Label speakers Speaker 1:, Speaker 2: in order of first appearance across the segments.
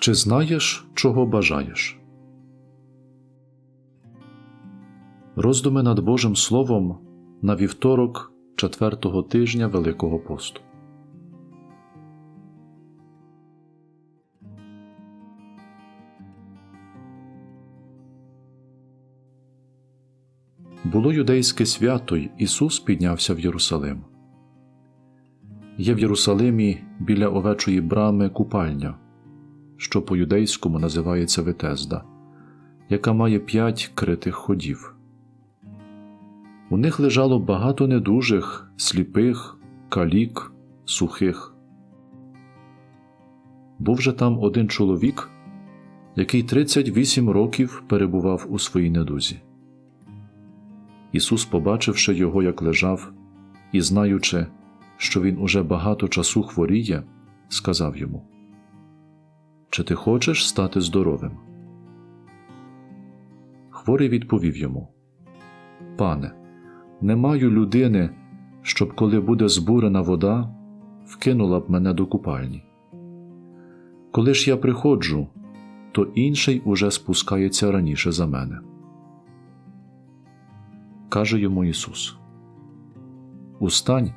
Speaker 1: Чи знаєш, чого бажаєш? Роздуми над Божим Словом на вівторок четвертого тижня Великого посту. Було юдейське свято, й Ісус піднявся в Єрусалим. Є в Єрусалимі біля овечої брами купальня, що по-юдейському називається Витезда, яка має п'ять критих ходів. У них лежало багато недужих, сліпих, калік, сухих. Був же там один чоловік, який 38 років перебував у своїй недузі. Ісус, побачивши його, як лежав, і знаючи, що він уже багато часу хворіє, сказав йому: Чи ти хочеш стати здоровим? Хворий відповів йому: Пане, не маю людини, щоб, коли буде збурена вода, вкинула б мене до купальні. Коли ж я приходжу, то інший уже спускається раніше за мене. Каже йому Ісус: Устань,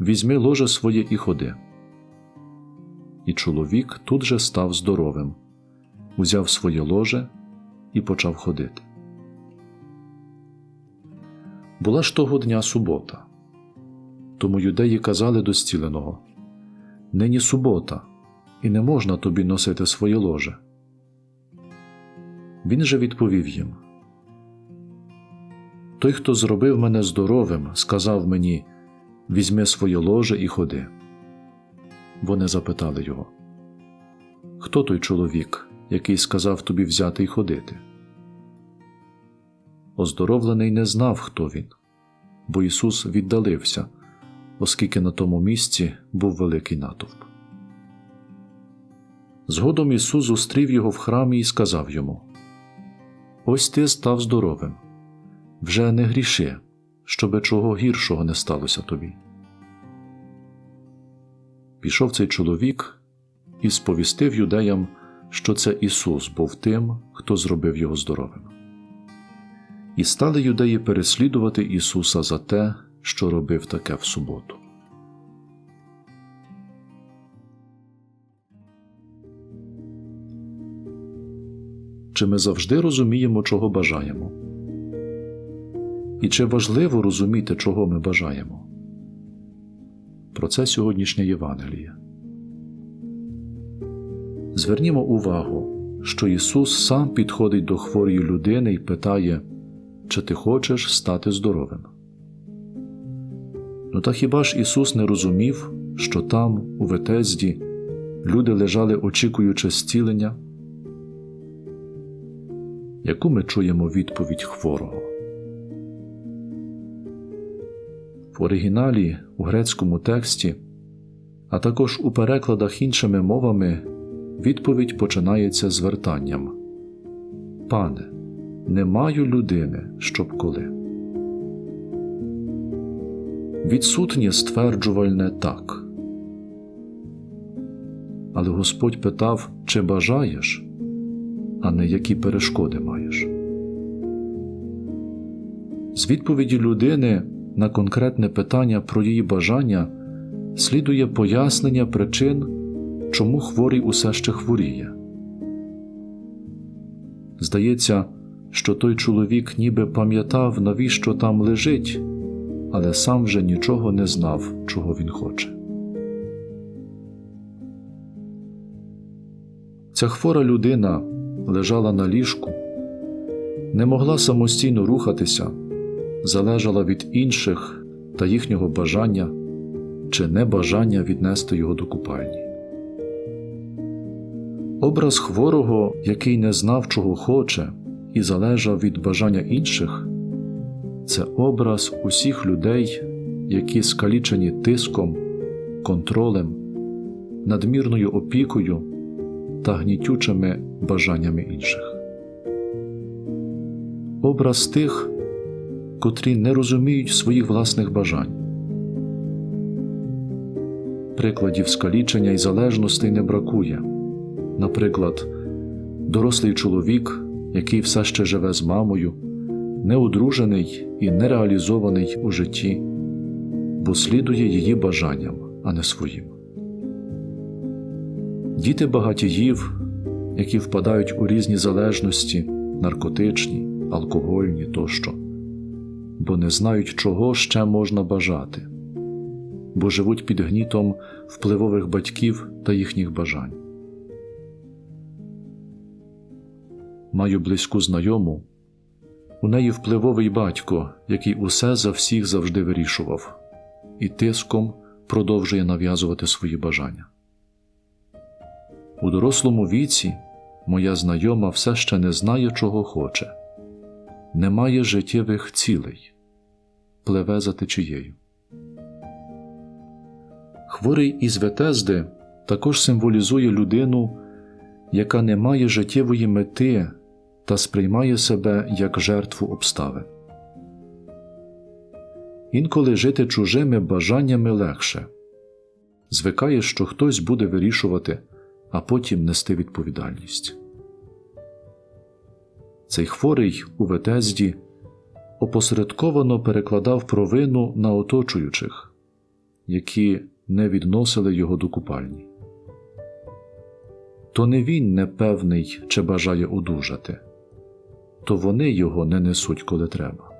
Speaker 1: візьми ложе своє і ходи. І чоловік тут же став здоровим, узяв своє ложе і почав ходити. Була ж того дня субота. Тому юдеї казали до зціленого Нині субота, і не можна тобі носити своє ложе. Він же відповів їм Той, хто зробив мене здоровим, сказав мені Візьми своє ложе і ходи. Вони запитали його Хто той чоловік, який сказав тобі взяти й ходити? Оздоровлений не знав, хто він, бо Ісус віддалився, оскільки на тому місці був великий натовп. Згодом Ісус зустрів його в храмі і сказав йому: Ось ти став здоровим, вже не гріши, щоби чого гіршого не сталося тобі. Пішов цей чоловік і сповістив юдеям, що це Ісус був тим, хто зробив його здоровим. І стали юдеї переслідувати Ісуса за те, що робив таке в суботу. Чи ми завжди розуміємо, чого бажаємо? І чи важливо розуміти, чого ми бажаємо? Про це сьогоднішнє Євангеліє. Звернімо увагу, що Ісус сам підходить до хворої людини і питає, чи ти хочеш стати здоровим. Ну та хіба ж Ісус не розумів, що там, у Ветезді, люди лежали, очікуючи зцілення? Яку ми чуємо відповідь хворого? В оригіналі у грецькому тексті, а також у перекладах іншими мовами відповідь починається звертанням Пане, не маю людини, щоб коли. Відсутнє стверджувальне так. Але Господь питав, чи бажаєш, а не які перешкоди маєш. З відповіді людини на конкретне питання про її бажання слідує пояснення причин, чому хворий усе ще хворіє. Здається, що той чоловік ніби пам'ятав, навіщо там лежить, але сам вже нічого не знав, чого він хоче. Ця хвора людина лежала на ліжку, не могла самостійно рухатися, залежала від інших та їхнього бажання чи небажання віднести його до купальні. Образ хворого, який не знав, чого хоче, і залежав від бажання інших, це образ усіх людей, які скалічені тиском, контролем, надмірною опікою та гнітючими бажаннями інших. Образ тих, котрі не розуміють своїх власних бажань. Прикладів скалічення і залежностей не бракує. наприклад, дорослий чоловік, який все ще живе з мамою, неодружений і нереалізований у житті, бо слідує її бажанням, а не своїм. Діти багатіїв, які впадають у різні залежності, наркотичні, алкогольні тощо, бо не знають, чого ще можна бажати, бо живуть під гнітом впливових батьків та їхніх бажань. Маю близьку знайому. У неї впливовий батько, який усе за всіх завжди вирішував, і тиском продовжує нав'язувати свої бажання. У дорослому віці моя знайома все ще не знає, чого хоче, не має життєвих цілей, пливе за течією. Хворий із Ветезди також символізує людину, яка не має життєвої мети та сприймає себе як жертву обставин. Інколи жити чужими бажаннями легше звикає, що хтось буде вирішувати, а потім нести відповідальність. Цей хворий у Ветезді опосередковано перекладав провину на оточуючих, які не відносили його до купальні. То не він непевний чи бажає одужати, то вони його не несуть, коли треба.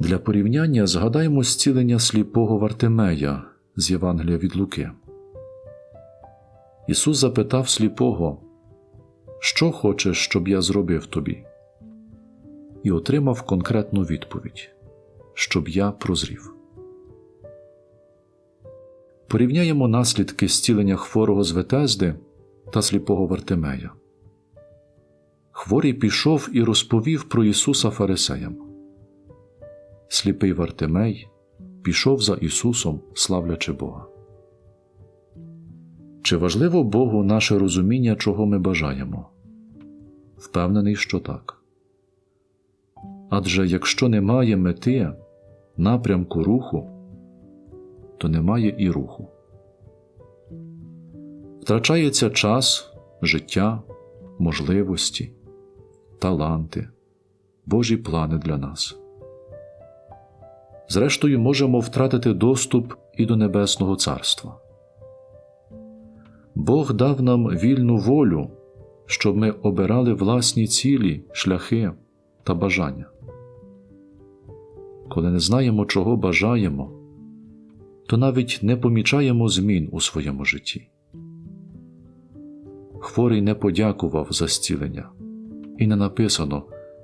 Speaker 1: Для порівняння згадаймо зцілення сліпого Вартимея з Євангелія від Луки. Ісус запитав сліпого, Що хочеш, щоб я зробив тобі? І отримав конкретну відповідь, щоб я прозрів. Порівняємо наслідки зцілення хворого з Ветезди та сліпого Вартимея. Хворий пішов і розповів про Ісуса Фарисеям. Сліпий Вартимей пішов за Ісусом, славлячи Бога. Чи важливо Богу наше розуміння, чого ми бажаємо? Впевнений, що так. Адже якщо немає мети, напрямку руху, то немає і руху. Втрачається час, життя, можливості, таланти, Божі плани для нас. Зрештою, можемо втратити доступ і до Небесного Царства. Бог дав нам вільну волю, щоб ми обирали власні цілі, шляхи та бажання. Коли не знаємо, чого бажаємо, то навіть не помічаємо змін у своєму житті. Хворий не подякував за зцілення, і не написано,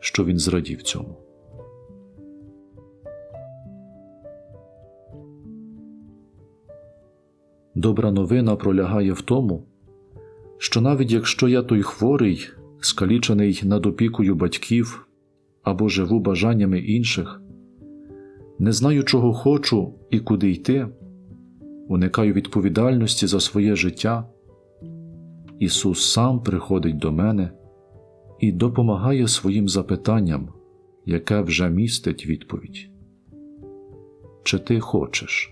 Speaker 1: що він зрадів цьому. Добра новина пролягає в тому, що навіть якщо я той хворий, скалічений над опікою батьків або живу бажаннями інших, не знаю, чого хочу і куди йти, уникаю відповідальності за своє життя, Ісус сам приходить до мене і допомагає своїм запитанням, яке вже містить відповідь. Чи ти хочеш?